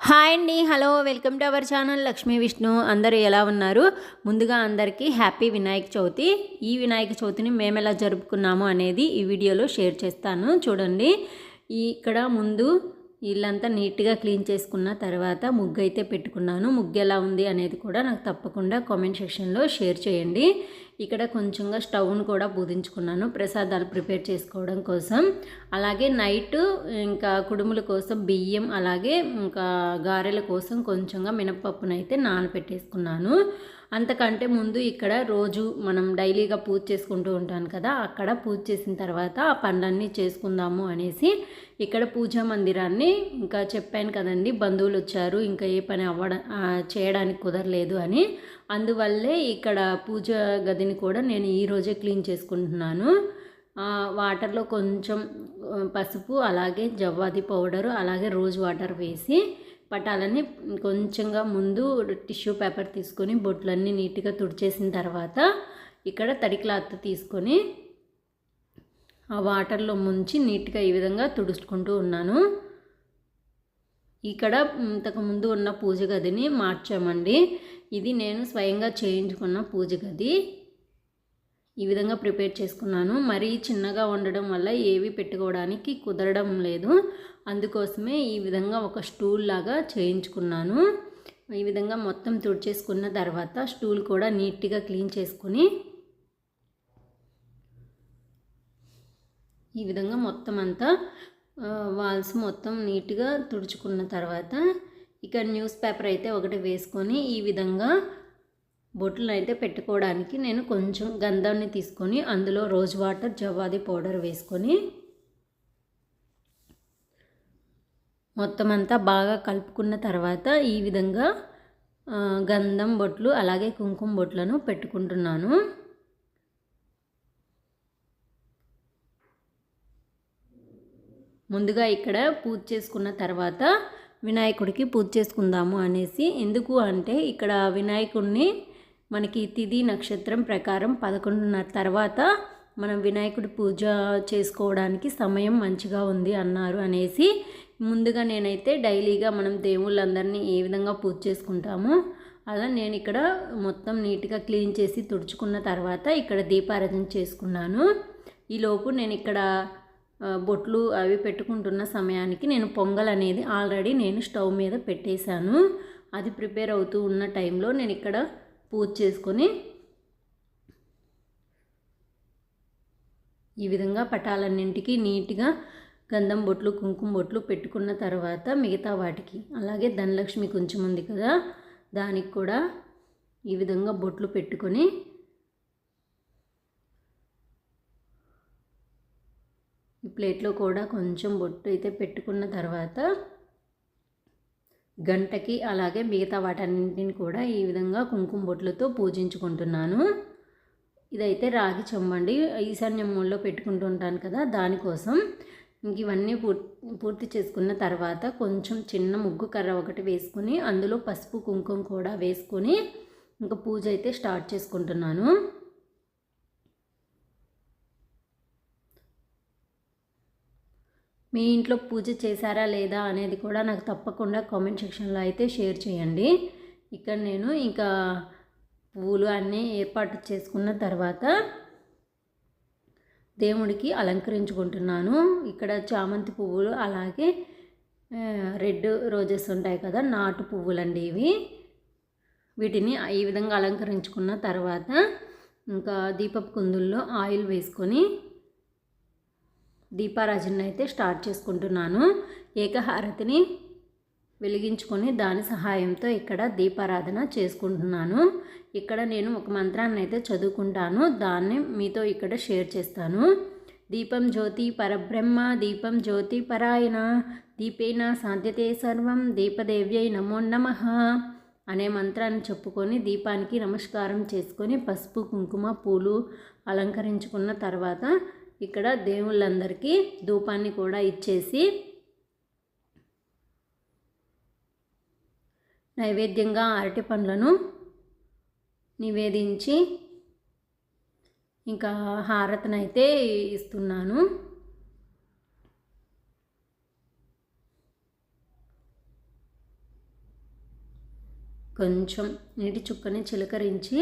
Hi అండి hello welcome to our channel Lakshmi Vishnu. అందరూ ఎలా ఉన్నారు? ముందుగా అందరికీ హ్యాపీ వినాయక చవితి. ఈ వినాయక చవితిని మేము ఎలా జరుపుకున్నాము అనేది ఈ వీడియోలో షేర్ చేస్తాను. చూడండి ఈ ఇక్కడ ముందు ఇల్లంతా నీట్గా క్లీన్ చేసుకున్న తర్వాత ముగ్గు అయితే పెట్టుకున్నాను. ముగ్గు ఎలా ఉంది అనేది కూడా నాకు తప్పకుండా కామెంట్ సెక్షన్లో షేర్ చేయండి. ఇక్కడ కొంచెంగా స్టవ్ను కూడా పూజించుకున్నాను ప్రసాదాలు ప్రిపేర్ చేసుకోవడం కోసం. అలాగే నైట్ ఇంకా కుడుముల కోసం బియ్యం అలాగే ఇంకా గారెల కోసం కొంచెంగా మినపప్పునైతే నానబెట్టేసుకున్నాను అంతకంటే ముందు ఇక్కడ రోజు మనం డైలీగా పూజ చేసుకుంటూ ఉంటాను కదా అక్కడ పూజ చేసిన తర్వాత ఆ పనులన్నీ చేసుకుందాము అనేసి ఇక్కడ పూజా మందిరాన్ని ఇంకా చెప్పాను కదండి బంధువులు వచ్చారు ఇంకా ఏ పని అవ్వడం చేయడానికి కుదరలేదు అని. అందువల్లే ఇక్కడ పూజ గదిని కూడా నేను ఈరోజే క్లీన్ చేసుకుంటున్నాను. వాటర్లో కొంచెం పసుపు అలాగే జవ్వాది పౌడరు అలాగే రోజ్ వాటర్ వేసి పటాలని కొంచెంగా ముందు టిష్యూ పేపర్ తీసుకొని బొట్లన్నీ నీట్గా తుడిచేసిన తర్వాత ఇక్కడ తడి క్లాత్ తీసుకొని ఆ వాటర్లో ముంచి నీట్గా ఈ విధంగా తుడుచుకుంటూ ఉన్నాను. ఇక్కడ ఇంతకు ముందు ఉన్న పూజ గదిని మార్చామండి. ఇది నేను స్వయంగా చేయించుకున్న పూజ గది. ఈ విధంగా ప్రిపేర్ చేసుకున్నాను. మరీ చిన్నగా ఉండడం వల్ల ఏవి పెట్టుకోవడానికి కుదరడం లేదు. అందుకోసమే ఈ విధంగా ఒక స్టూల్ లాగా చేయించుకున్నాను. ఈ విధంగా మొత్తం తుడిచేసుకున్న తర్వాత స్టూల్ కూడా నీట్గా క్లీన్ చేసుకుని ఈ విధంగా మొత్తం అంతా వాల్స్ మొత్తం నీట్గా తుడుచుకున్న తర్వాత ఇక్కడ న్యూస్ పేపర్ అయితే ఒకటి వేసుకొని ఈ విధంగా బొట్లు అయితే పెట్టుకోవడానికి నేను కొంచెం గంధాన్ని తీసుకొని అందులో రోజ్ వాటర్ జవాది పౌడర్ వేసుకొని మొత్తం అంతా బాగా కలుపుకున్న తర్వాత ఈ విధంగా గంధం బొట్లు అలాగే కుంకుమ బొట్లను పెట్టుకుంటున్నాను. ముందుగా ఇక్కడ పూజ చేసుకున్న తర్వాత వినాయకుడికి పూజ చేసుకుందాము అనేసి ఎందుకు అంటే ఇక్కడ వినాయకుడిని మనకి తిథి నక్షత్రం ప్రకారం పదకొండున్నర తర్వాత మనం వినాయకుడి పూజ చేసుకోవడానికి సమయం మంచిగా ఉంది అన్నారు అనేసి ముందుగా నేనైతే డైలీగా మనం దేవుళ్ళందరినీ ఏ విధంగా పూజ చేసుకుంటామో అలా నేను ఇక్కడ మొత్తం నీట్గా క్లీన్ చేసి తుడుచుకున్న తర్వాత ఇక్కడ దీపారాధన చేసుకున్నాను. ఈలోపు నేను ఇక్కడ బొట్లు అవి పెట్టుకుంటున్న సమయానికి నేను పొంగల్ అనేది ఆల్రెడీ నేను స్టవ్ మీద పెట్టేశాను. అది ప్రిపేర్ అవుతూ ఉన్న టైంలో నేను ఇక్కడ పూజ చేసుకొని ఈ విధంగా పటాలన్నింటికి నీట్గా గంధం బొట్లు కుంకుమ బొట్లు పెట్టుకున్న తర్వాత మిగతా వాటికి. అలాగే ధనలక్ష్మి కొంచెం ఉంది కదా దానికి కూడా ఈ విధంగా బొట్లు పెట్టుకొని ఈ ప్లేట్లో కూడా కొంచెం బొట్టు అయితే పెట్టుకున్న తర్వాత గంటకి అలాగే మిగతా వాటన్నింటిని కూడా ఈ విధంగా కుంకుమ బొట్లతో పూజించుకుంటున్నాను. ఇదైతే రాగి చెమ్మండి ఈశాన్య మూలలో పెట్టుకుంటూ ఉంటాను కదా దానికోసం. ఇంక ఇవన్నీ పూర్తి చేసుకున్న తర్వాత కొంచెం చిన్న ముగ్గు కర్ర ఒకటి వేసుకుని అందులో పసుపు కుంకుమ కూడా వేసుకొని ఇంకా పూజ అయితే స్టార్ట్ చేసుకుంటున్నాను. మీ ఇంట్లో పూజ చేశారా లేదా అనేది కూడా నాకు తప్పకుండా కామెంట్ సెక్షన్లో అయితే షేర్ చేయండి. ఇక్కడ నేను ఇంకా పువ్వులు అన్నీ ఏర్పాటు చేసుకున్న తర్వాత దేవుడికి అలంకరించుకుంటున్నాను. ఇక్కడ చామంతి పువ్వులు అలాగే రెడ్ రోజెస్ ఉంటాయి కదా నాటు పువ్వులండి ఇవి. వీటిని ఈ విధంగా అలంకరించుకున్న తర్వాత ఇంకా దీపపు కుందుల్లో ఆయిల్ వేసుకొని దీపారాజన అయితే స్టార్ట్ చేసుకుంటున్నాను. ఏకహారతిని వెలిగించుకొని దాని సహాయంతో ఇక్కడ దీపారాధన చేసుకుంటున్నాను. ఇక్కడ నేను ఒక మంత్రాన్ని అయితే చదువుకుంటాను. దాన్ని మీతో ఇక్కడ షేర్ చేస్తాను. దీపం జ్యోతి పరబ్రహ్మ దీపం జ్యోతి పరాయణ దీపేన సాధ్యతే సర్వం దీపదేవ్యై నమో నమ అనే మంత్రాన్ని చెప్పుకొని దీపానికి నమస్కారం చేసుకొని పసుపు కుంకుమ పూలు అలంకరించుకున్న తర్వాత ఇక్కడ దేవుళ్ళందరికీ ధూపాన్ని కూడా ఇచ్చేసి నైవేద్యంగా అరటి పండ్లను నివేదించి ఇంకా హారతనైతే ఇస్తున్నాను. కొంచెం నీటి చుక్కని చిలకరించి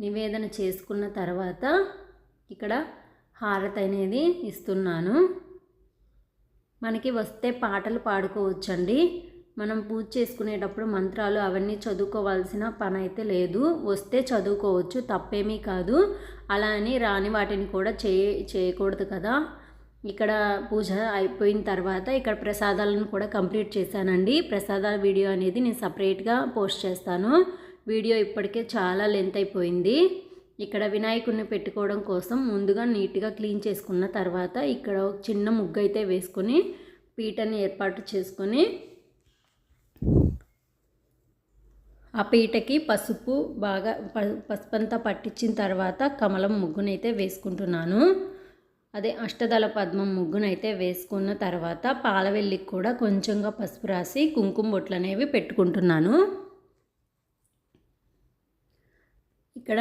నివేదన చేసుకున్న తర్వాత ఇక్కడ హారతి అనేది ఇస్తున్నాను. మనకి వస్తే పాటలు పాడుకోవచ్చండి. మనం పూజ చేసుకునేటప్పుడు మంత్రాలు అవన్నీ చదువుకోవాల్సిన పని అయితే లేదు. వస్తే చదువుకోవచ్చు తప్పేమీ కాదు. అలా అని రాని వాటిని కూడా చేయ చేయకూడదు కదా. ఇక్కడ పూజ అయిపోయిన తర్వాత ఇక్కడ ప్రసాదాలను కూడా కంప్లీట్ చేశానండి. ప్రసాదాల వీడియో అనేది నేను సపరేట్గా పోస్ట్ చేస్తాను. వీడియో ఇప్పటికే చాలా లెంత్ అయిపోయింది. ఇక్కడ వినాయకుడిని పెట్టుకోవడం కోసం ముందుగా నీట్గా క్లీన్ చేసుకున్న తర్వాత ఇక్కడ ఒక చిన్న ముగ్గు అయితే వేసుకొని పీటని ఏర్పాటు చేసుకొని ఆ పీటకి పసుపు బాగా పసుపంతా పట్టించిన తర్వాత కమలం ముగ్గునైతే వేసుకుంటున్నాను. అదే అష్టదళ పద్మం ముగ్గునైతే వేసుకున్న తర్వాత పాలవెల్లికి కూడా కొంచెంగా పసుపు రాసి కుంకుమ బొట్లు అనేవి పెట్టుకుంటున్నాను. ఇక్కడ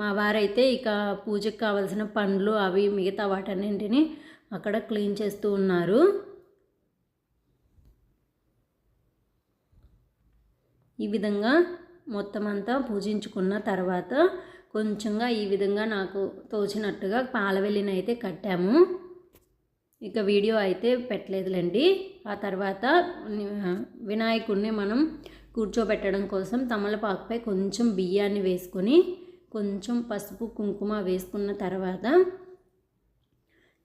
మా వారైతే ఇక పూజకు కావలసిన పండ్లు అవి మిగతా వాటన్నింటినీ అక్కడ క్లీన్ చేస్తూ ఉన్నారు. ఈ విధంగా మొత్తం అంతా పూజించుకున్న తర్వాత కొంచెంగా ఈ విధంగా నాకు తోచినట్టుగా పాలవెల్లిని అయితే కట్టాము. ఇక వీడియో అయితే పెట్టలేదులేండి. ఆ తర్వాత వినాయకుడిని మనం కూర్చోబెట్టడం కోసం తమలపాకుపై కొంచెం బియ్యాన్ని వేసుకొని కొంచెం పసుపు కుంకుమ వేసుకున్న తర్వాత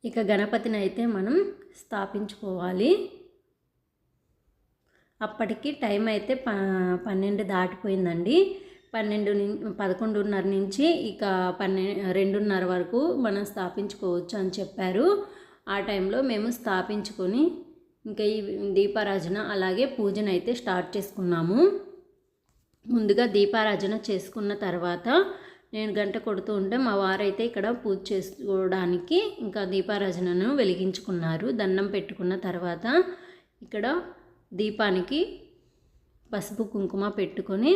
ఇక గణపతిని అయితే మనం స్థాపించుకోవాలి. అప్పటికి టైం అయితే ప పన్నెండు దాటిపోయిందండి. పన్నెండు పదకొండున్నర నుంచి ఇక పన్నె రెండున్నర వరకు మనం స్థాపించుకోవచ్చు అని చెప్పారు. ఆ టైంలో మేము స్థాపించుకొని ఇంకా ఈ దీపారాజన అలాగే పూజన అయితే స్టార్ట్ చేసుకున్నాము. ముందుగా దీపారాజన చేసుకున్న తర్వాత నేను గంట కొడుతూ ఉంటే మా వారైతే ఇక్కడ పూజ చేసుకోవడానికి ఇంకా దీపారాజనను వెలిగించుకున్నారు. దండం పెట్టుకున్న తర్వాత ఇక్కడ దీపానికి పసుపు కుంకుమ పెట్టుకొని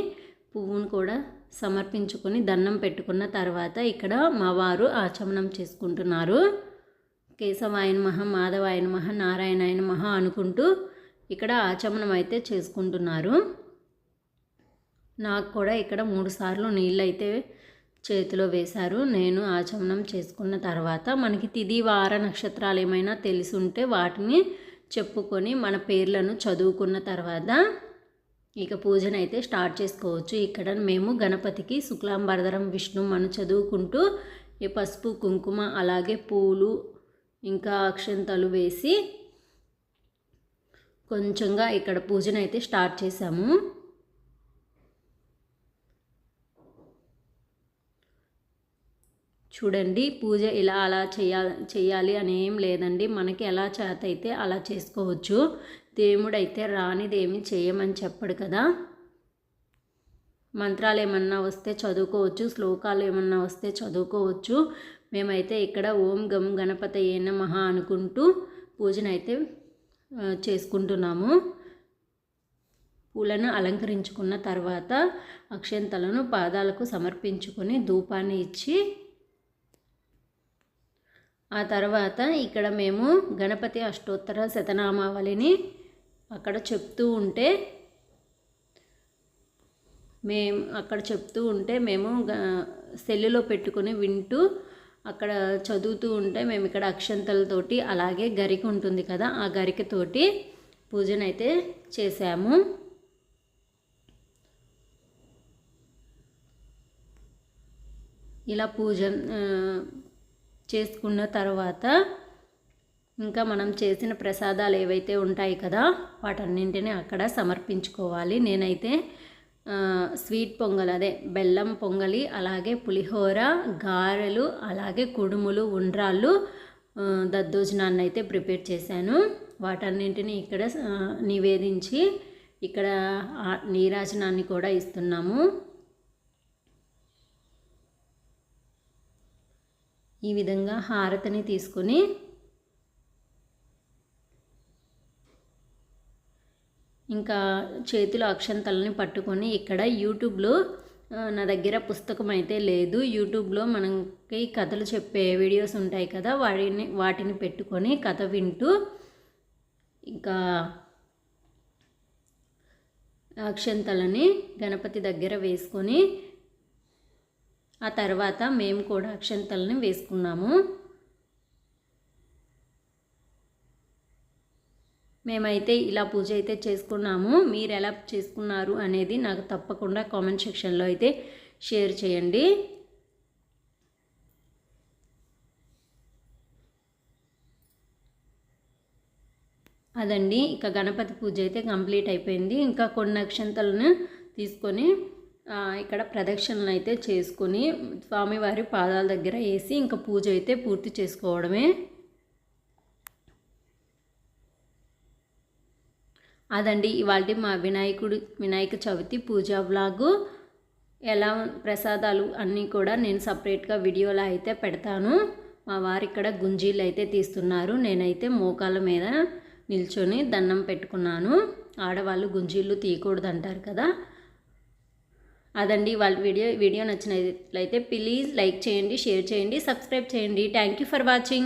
పువ్వును కూడా సమర్పించుకొని దండం పెట్టుకున్న తర్వాత ఇక్కడ మా వారు ఆచమనం చేసుకుంటున్నారు. కేశవాయన మహ మాధవాయన మహ నారాయణాయన మహ అనుకుంటూ ఇక్కడ ఆచమనం అయితే చేసుకుంటున్నారు. నాకు కూడా ఇక్కడ మూడుసార్లు నీళ్ళు అయితే చేతిలో వేశారు. నేను ఆచమనం చేసుకున్న తర్వాత మనకి తిది వార నక్షత్రాలు ఏమైనా తెలిసి ఉంటే వాటిని చెప్పుకొని మన పేర్లను చదువుకున్న తర్వాత ఇక పూజను అయితే స్టార్ట్ చేసుకోవచ్చు. ఇక్కడ మేము గణపతికి శుక్లాంబరధరం విష్ణు మనం చదువుకుంటూ ఈ పసుపు కుంకుమ అలాగే పూలు ఇంకా అక్షంతలు వేసి కొంచెంగా ఇక్కడ పూజను అయితే స్టార్ట్ చేసాము చూడండి పూజ ఇలా అలా చేయాలి చేయాలి అని ఏం లేదండి. మనకి ఎలా చేత అయితే అలా చేసుకోవచ్చు. దేవుడైతే రానిదేమి చేయమని చెప్పడు కదా. మంత్రాలు ఏమన్నా వస్తే చదువుకోవచ్చు శ్లోకాలు ఏమన్నా వస్తే చదువుకోవచ్చు. మేమైతే ఇక్కడ ఓం గం గణపతి ఏన మహా అనుకుంటూ పూజనైతే చేసుకుంటున్నాము. పూలను అలంకరించుకున్న తర్వాత అక్షంతలను పాదాలకు సమర్పించుకొని ధూపాన్ని ఇచ్చి ఆ తర్వాత ఇక్కడ మేము గణపతి అష్టోత్తర శతనామావళిని అక్కడ చెప్తూ ఉంటే మేము అక్కడ చెప్తూ ఉంటే మేము సెల్లులో పెట్టుకొని వింటూ అక్కడ చదువుతూ ఉంటే మేము ఇక్కడ అక్షంతలతోటి అలాగే గరిక ఉంటుంది కదా ఆ గరికతోటి పూజనైతే చేశాము. ఇలా పూజ చేసుకున్న తర్వాత ఇంకా మనం చేసిన ప్రసాదాలు ఏవైతే ఉంటాయి కదా వాటన్నింటినీ అక్కడ సమర్పించుకోవాలి. నేనైతే స్వీట్ పొంగల్ అదే బెల్లం పొంగలి అలాగే పులిహోర గారెలు అలాగే కుడుములు ఉండ్రాళ్ళు దద్దోజనాన్ని అయితే ప్రిపేర్ చేశాను. వాటన్నింటినీ ఇక్కడ నివేదించి ఇక్కడ నీరాజనాన్ని కూడా ఇస్తున్నాము. ఈ విధంగా హారతిని తీసుకొని ఇంకా చేతిలో అక్షంతలని పట్టుకొని ఇక్కడ యూట్యూబ్లో నా దగ్గర పుస్తకం అయితే లేదు. యూట్యూబ్లో మనకి కథలు చెప్పే వీడియోస్ ఉంటాయి కదా వాటిని వాటిని పెట్టుకొని కథ వింటూ ఇంకా అక్షంతలని గణపతి దగ్గర వేసుకొని ఆ తర్వాత మేము కూడా అక్షంతల్ని వేసుకున్నాము. మేమైతే ఇలా పూజ అయితే చేసుకున్నాము. మీరు ఎలా చేసుకున్నారు అనేది నాకు తప్పకుండా కామెంట్ సెక్షన్లో అయితే షేర్ చేయండి. అదండి. ఇక గణపతి పూజ అయితే కంప్లీట్ అయిపోయింది. ఇంకా కొన్ని అక్షంతలను తీసుకొని ఇక్కడ ప్రదక్షిణలు అయితే చేసుకొని స్వామివారి పాదాల దగ్గర వేసి ఇంకా పూజ అయితే పూర్తి చేసుకోవడమే. అదండి ఇవాళ మా వినాయకుడు వినాయక చవితి పూజా బ్లాగు ఎలా ప్రసాదాలు అన్నీ కూడా నేను సపరేట్గా వీడియోలో అయితే పెడతాను. మా వారు ఇక్కడ గుంజీలు అయితే తీస్తున్నారు. నేనైతే మోకాల మీద నిల్చొని దండం పెట్టుకున్నాను. ఆడవాళ్ళు గుంజీళ్ళు తీయకూడదు అంటారు కదా. అదండి వాళ్ళ వీడియో వీడియో నచ్చినట్లయితే ప్లీజ్ లైక్ చేయండి షేర్ చేయండి సబ్స్క్రైబ్ చేయండి. Thank you for watching